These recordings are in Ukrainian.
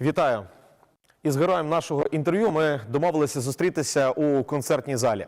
Вітаю! Із героєм нашого інтерв'ю ми домовилися зустрітися у концертній залі.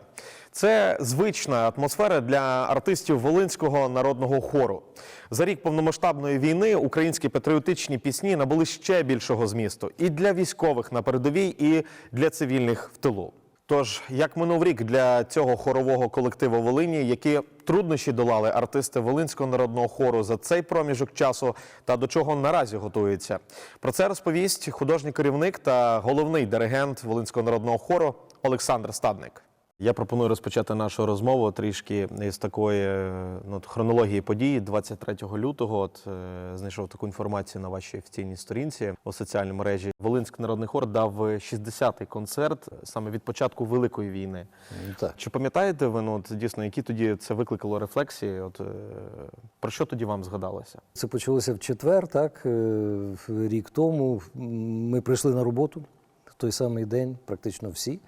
Це звична атмосфера для артистів Волинського народного хору. За рік повномасштабної війни українські патріотичні пісні набули ще більшого змісту і для військових на передовій, і для цивільних в тилу. Тож, як минув рік для цього хорового колективу Волині, які труднощі долали артисти Волинського народного хору за цей проміжок часу та до чого наразі готуються? Про це розповість художній керівник та головний диригент Волинського народного хору Олександр Стадник. Я пропоную розпочати нашу розмову трішки з такої е, ну, хронології подій. 23 лютого от, е, знайшов таку інформацію на вашій офіційній сторінці у соціальній мережі. Волинський народний хор дав 60-й концерт саме від початку Великої війни. Так. Чи пам'ятаєте ви ну, от, дійсно, які тоді це викликало рефлексії? От, е, про що тоді вам згадалося? Це почалося в четвер, так, е, рік тому. Ми прийшли на роботу в той самий день, практично всі.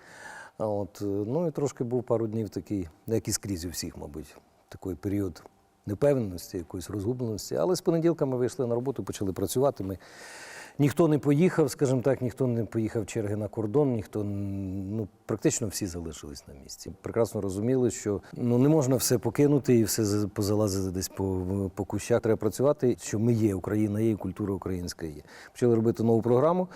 От, е, ну і трошки був пару днів такий, як і скрізь у всіх, мабуть, такий період непевненості, якоїсь розгубленості. Але з понеділка ми вийшли на роботу, почали працювати. Ми... Ніхто не поїхав, скажімо так, ніхто не поїхав черги на кордон, ніхто ну практично всі залишились на місці. Прекрасно розуміли, що ну не можна все покинути і все за- позалазити десь по, по кущах. Треба працювати. Що ми є, Україна є, і культура українська є. Почали робити нову програму.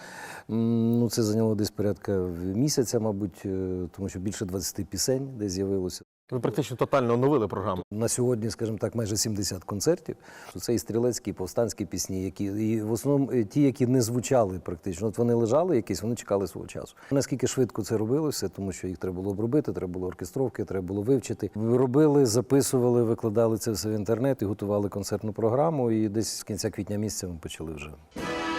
Ну це зайняло десь порядка місяця, мабуть, е, тому що більше 20 пісень де з'явилося. Ви практично тотально оновили програму. На сьогодні, скажімо так, майже 70 концертів. Це і стрілецькі, і повстанські пісні, які і в основному ті, які не звучали практично. От вони лежали якісь, вони чекали свого часу. Наскільки швидко це робилося, тому що їх треба було обробити, треба було оркестровки, треба було вивчити. Робили, записували, викладали це все в інтернет і готували концертну програму. І десь з кінця квітня місяця ми почали вже. –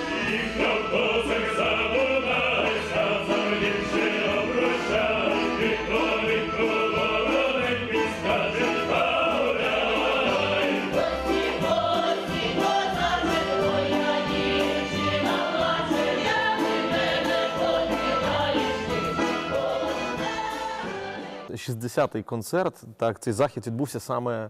60-й концерт. Так, цей захід відбувся саме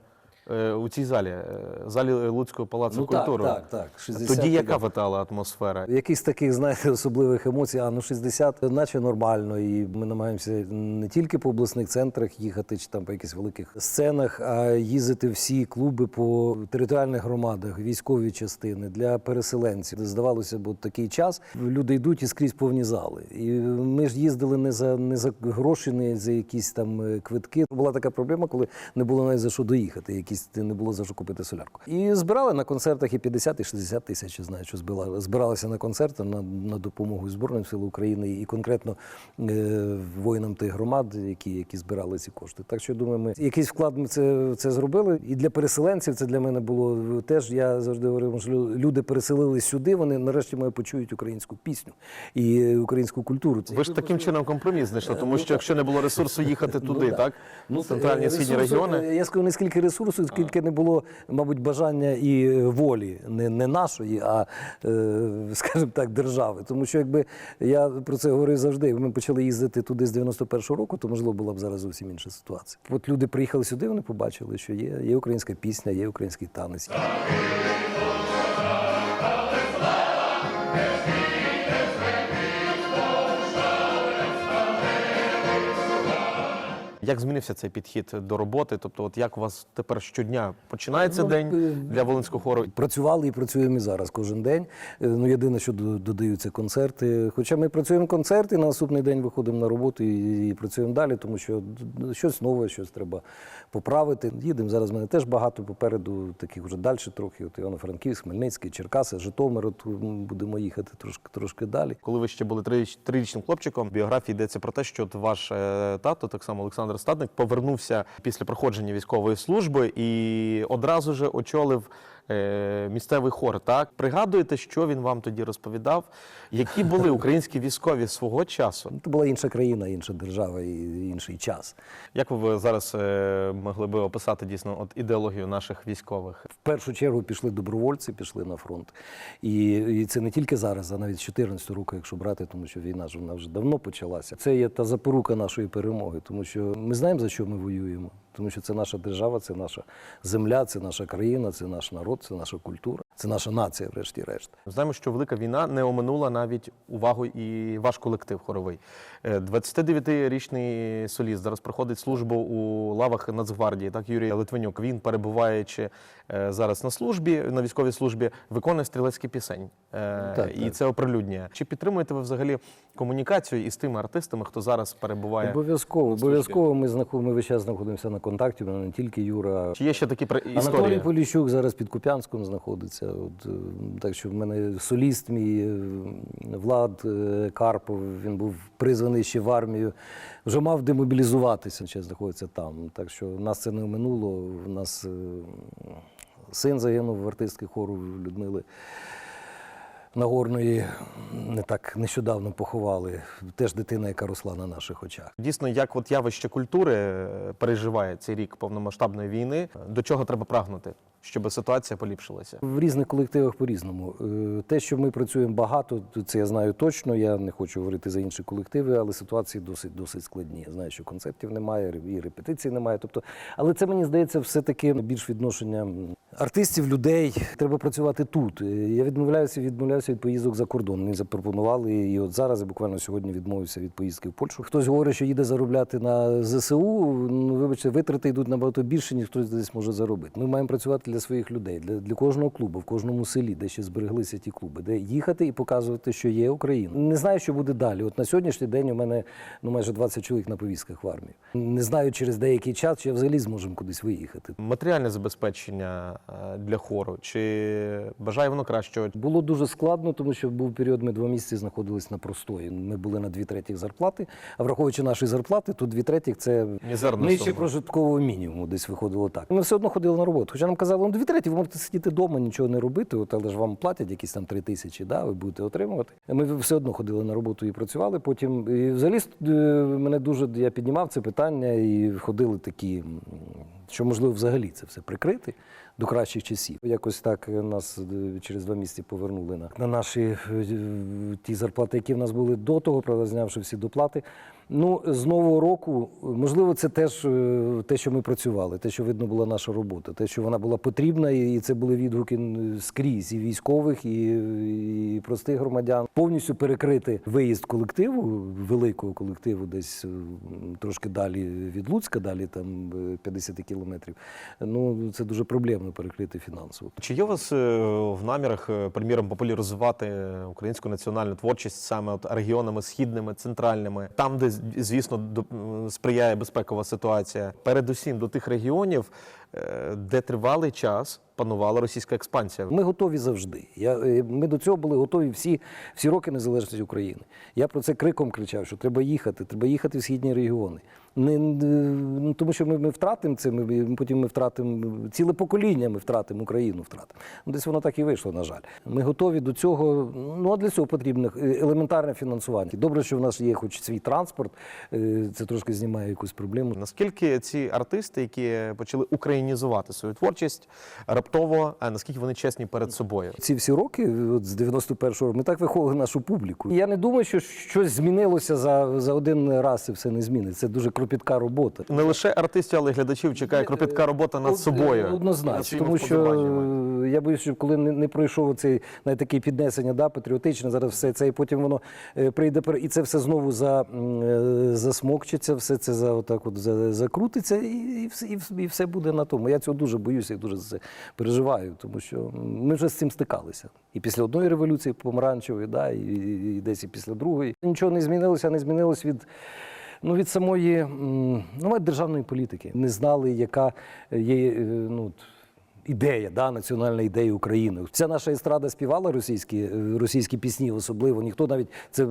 у цій залі, е, залі Луцького палацу культури. Ну, так, так, 60 Тоді яка витала атмосфера? Якихось таких, знаєте, особливих емоцій, а ну 60, наче нормально. І ми намагаємося не тільки по обласних центрах їхати, чи там по якихось великих сценах, а їздити всі клуби по територіальних громадах, військові частини для переселенців. Здавалося б, такий час. Люди йдуть і скрізь повні зали. І ми ж їздили не за не за гроші, не за якісь там е, квитки. Була така проблема, коли не було навіть за що доїхати, якісь не було за що купити солярку. І збирали на концертах і 50, і 60 тисяч, я знаю, що збирали. збиралися на концерти на, на допомогу Збройним сил України і конкретно е, воїнам тих громад, які, які збирали ці кошти. Так що думаю, ми якийсь вклад ми це, це зробили. І для переселенців це для мене було теж. Я завжди говорив, що люди переселились сюди. Вони нарешті має почують українську пісню і українську культуру. Це Ви ж таким чином компроміс знайшли, тому що якщо не було ресурсу їхати туди, Ну, так? Ну, Центральні е, східні регіони. е, Я скажу не скільки ресурсу, скільки не було, мабуть, бажання і волі не, не нашої, а е, скажімо так, держави. Тому що якби я про це говорив завжди, ми почали їздити туди з 91-го року, то можливо була б зараз зовсім інша ситуація. От люди приїхали сюди, вони побачили, що є, є українська пісня, є український танець. Як змінився цей підхід до роботи? Тобто, от як у вас тепер щодня починається Ну, день е, для Волинського хору? Працювали і працюємо і зараз кожен день. Е, Ну, єдине, що додаються концерти. Хоча ми працюємо концерти, на наступний день виходимо на роботу і, і працюємо далі, тому що щось нове, щось треба поправити. Їдемо зараз. в мене теж багато попереду, таких вже далі трохи. От Івано-Франківськ, Хмельницький, Черкаси, Житомир. От будемо їхати трошки трошки далі. Коли ви ще були трирічним хлопчиком, в біографії йдеться про те, що от ваш е, тато, так само Олександр Стадник, повернувся після проходження військової служби і одразу ж очолив місцевий хор. Так пригадуєте, що він вам тоді розповідав? Які були українські військові свого часу? Це була інша країна, інша держава і інший час. Як ви зараз е, могли би описати дійсно от ідеологію наших військових? В першу чергу пішли добровольці, пішли на фронт. І, і це не тільки зараз, а навіть з 14 року, якщо брати, тому що війна ж вона вже давно почалася. Це є та запорука нашої перемоги, тому що ми знаємо, за що ми воюємо. Тому що це наша держава, це наша земля, це наша країна, це наш народ, це наша культура. Це наша нація, врешті-решт. Знаємо, що велика війна не оминула навіть увагу і ваш колектив хоровий. Е, 29-річний соліст зараз проходить службу у лавах Нацгвардії. Так, Юрій Литвинюк. Він перебуваючи е, зараз на службі, на військовій службі, виконує стрілецькі пісень. Е, Так, і так. це оприлюднює. Чи підтримуєте ви взагалі комунікацію із тими артистами, хто зараз перебуває? Обов'язково, обов'язково ми знаходимо, ми весь час знаходимося на контакті. Не тільки Юра. Чи є ще такі при- Анатолій? Поліщук зараз під Куп'янськом знаходиться. От, е, так що в мене соліст мій е, Влад е, Карпов, він був призваний ще в армію. Вже мав демобілізуватися, ще знаходиться там. Так що нас це не минуло. У нас е, син загинув в артистки хору Людмили. Нагорної не так нещодавно поховали. Теж дитина, яка росла на наших очах. Дійсно, як от явище культури е, переживає цей рік повномасштабної війни, до чого треба прагнути, щоб ситуація поліпшилася? В різних колективах по-різному. Е, Те, що ми працюємо багато, це я знаю точно. Я не хочу говорити за інші колективи, але ситуації досить досить складні. Я знаю, що концертів немає, і репетицій немає. Тобто, але це мені здається, все таки більш відношення артистів, людей. Треба працювати тут. Е, Я відмовляюся, відмовляюся від поїздок за кордон. Мені запропонували, і от зараз буквально сьогодні відмовився від поїздки в Польщу. Хтось говорить, що їде заробляти на ЗСУ. Ну вибачте, витрати йдуть набагато більше, ніж хтось десь може заробити. Ми маємо працювати для своїх людей, для, для кожного клубу, в кожному селі, де ще збереглися ті клуби, де їхати і показувати, що є Україна. Не знаю, що буде далі. От на сьогоднішній день у мене ну майже 20 чоловік на повістках в армії. Не знаю через деякий час, чи взагалі зможемо кудись виїхати. Матеріальне забезпечення е, для хору, чи бажає воно кращого? Було дуже складно, тому що був період, ми два місяці знаходились на простої. Ми були на дві третіх зарплати. А враховуючи наші зарплати, то дві третіх це нижче прожиткового мінімуму. Десь виходило так. Ми все одно ходили на роботу. Хоча нам казали, ну дві треті, ви можете сидіти вдома, нічого не робити, от, але ж вам платять якісь там три тисячі, да, ви будете отримувати. Ми все одно ходили на роботу і працювали. Потім і взагалі е, мене дуже я піднімав це питання, і ходили такі, що можливо взагалі це все прикрити до кращих часів. Якось так нас е, через два місяці повернули на, на наші е, ті зарплати, які в нас були до того, правда, знявши всі доплати. Ну, з нового року, можливо, це теж е, те, що ми працювали, те, що видно була наша робота, те, що вона була потрібна, і це були відгуки скрізь і військових, і, і простих громадян. Повністю перекрити виїзд колективу, великого колективу, десь трошки далі від Луцька, далі там е, 50 кілометрів. Ну, це дуже проблемно перекрити фінансово. Чи є у вас е, в намірах, е, приміром, популяризувати українську національну творчість саме от регіонами східними, центральними, там, де звісно сприяє безпекова ситуація, передусім до тих регіонів, де тривалий час панувала російська експансія? Ми готові завжди. Я, е, ми до цього були готові всі, всі роки незалежності України. Я про це криком кричав, що треба їхати, треба їхати в східні регіони. Не, не- ну, тому що ми, ми втратимо це, ми, потім ми втратимо ціле покоління, ми втратимо Україну. Втратимо. Ну, десь воно так і вийшло, на жаль. Ми готові до цього. Ну а для цього потрібно е, елементарне фінансування. Добре, що в нас є хоч свій транспорт, е, це трошки знімає якусь проблему. Наскільки ці артисти, які почали українізувати свою творчість, раптово, наскільки вони чесні перед собою? Ці всі роки, от з 91-го року, ми так виховували нашу публіку. Я не думаю, що щось змінилося за, за один раз і все не зміниться. Це дуже кропітка робота. Не лише артистів, але й глядачів чекає кропітка робота над собою. Однозначно, тому що е, я боюсь, що коли не, не пройшов цей навіть таке піднесення, да, патріотичне, зараз все це, і потім воно е, прийде і це все знову за, е, засмокчиться, все це за отак от за, закрутиться, і, і, і все буде на тому. Я цього дуже боюся і дуже це переживаю, тому що ми вже з цим стикалися. І після одної революції помаранчевої, да, і, і, і десь і після другої. Нічого не змінилося, не змінилось від. Ну, від самої ну, державної політики. Не знали, яка є е, ну, ідея, да, національна ідея України. Вся наша естрада співала російські, е, російські пісні, особливо. Ніхто навіть це е,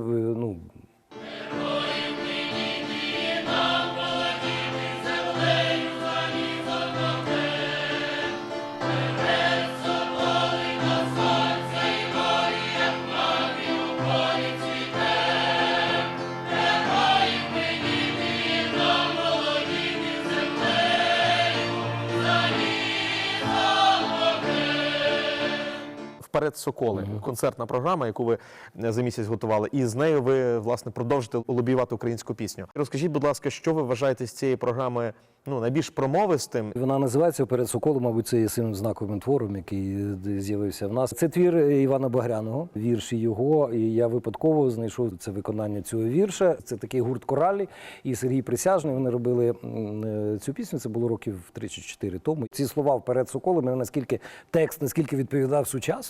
ну, в перед Соколи. Концертна програма, яку ви е, за місяць готували, і з нею ви власне продовжите лобіювати українську пісню. Розкажіть, будь ласка, що ви вважаєте з цієї програми ну найбільш промовистим? Вона називається перед Соколом, мабуть, це є сильним знаковим твором, який е, з'явився в нас. Це твір Івана Багряного, вірші його. І я випадково знайшов це виконання цього вірша. Це такий гурт коралі і Сергій Присяжний. Вони робили е, цю пісню. Це було років 3 чи 4 тому. Ці слова вперед Соколом, мене наскільки текст, наскільки відповідав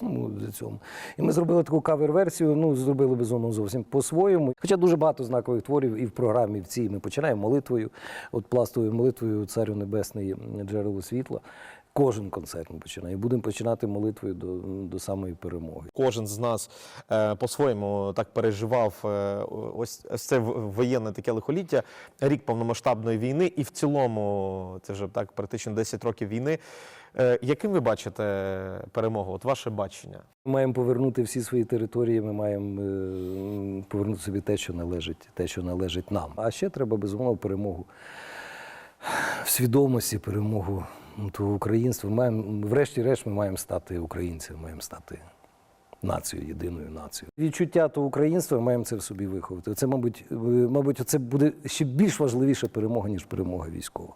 сучасному цьому. І ми зробили таку кавер-версію. Ну зробили безумно зовсім по-своєму. Хоча дуже багато знакових творів і в програмі в цій ми починаємо молитвою, от пластовою молитвою Царю Небесний джерело світла. Кожен концерт ми починаємо. І будемо починати молитвою до, до самої перемоги. Кожен з нас е, по-своєму так переживав е, ось, ось це воєнне таке лихоліття, рік повномасштабної війни, і в цілому це вже так практично 10 років війни. Е, яким ви бачите перемогу? От ваше бачення? Ми маємо повернути всі свої території. Ми маємо е, повернути собі те, що належить, те, що належить нам. А ще треба безумовно перемогу в свідомості, перемогу ну, українство маємо, врешті-решт, ми маємо стати українцями, маємо стати нацією, єдиною нацією. Відчуття то українства маємо це в собі виховати. Це, мабуть, е, мабуть, це буде ще більш важливіша перемога, ніж перемога військова.